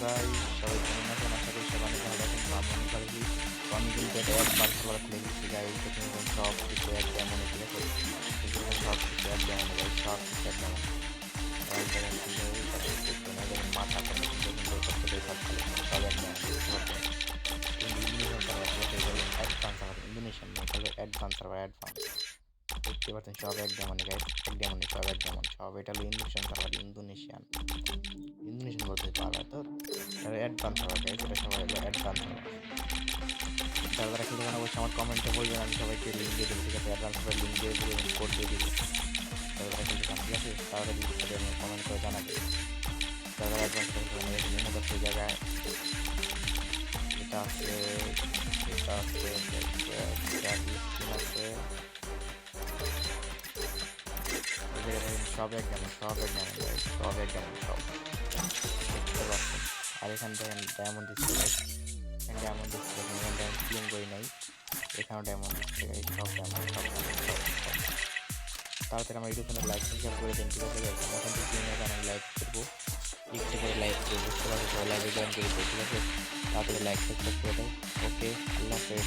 গাই সবাই কেমন আছেন? আশা করি সবাই ভালো আছেন। আমি আছি আমি কিন্তু এটা একবার ভালো খুলে দিচ্ছি গাই সব কিছু এক যেমন ঠিক আছে সব কিছু এক যেমন গাই সব কিছু এক যেমন অ্যাডভান্স তাহলে অ্যাডভান্স দেখতে এক যেমন এক যেমন সব এক যেমন সব, এটা হলো সার্ভার ইন্দোনেশিয়ান এটা অ্যাডভান্স সার্ভার গাইড এটা সবাই হলো অ্যাডভান্স সার্ভার যারা যারা খেলতে পারেন অবশ্যই আমার কমেন্টে বলবেন আমি সবাইকে লিঙ্ক দিয়ে দেবো, ঠিক আছে? অ্যাডভান্স সার্ভার লিঙ্ক দিয়ে দেবো এবং কোড দিয়ে দেবো। যারা যারা খেলতে ঠিক আছে? তারা লিঙ্ক করে কমেন্ট করে জানাবে। যারা যারা অ্যাডভান্স খেলতে পারেন এখানে নিম্ন দশ জায়গায়। এটা আছে এটা আছে এটা আছে সব এক যেমন সব এক যেমন সব এক যেমন সব। আর এখান থেকে ডায়মন্ড দিচ্ছে। এখানে ডায়মন্ড দেখেন এখানে ডায়মন্ড ক্লিন করি নাই। এখানেও ডায়মন্ড দিচ্ছে এই সব ডায়মন্ড সব তাড়াতাড়ি আমার ইউটিউব লাইক সাবস্ক্রাইব করে দেন, ঠিক আছে এখান থেকে ক্লিন থেকে আমি লাইক করব। একটু করে লাইক করব, বুঝতে পারছি সবাই লাইক জয়েন করে ঠিক আছে? তাড়াতাড়ি লাইক সাবস্ক্রাইব করে দেয় ওকে আল্লাহ হাফেজ।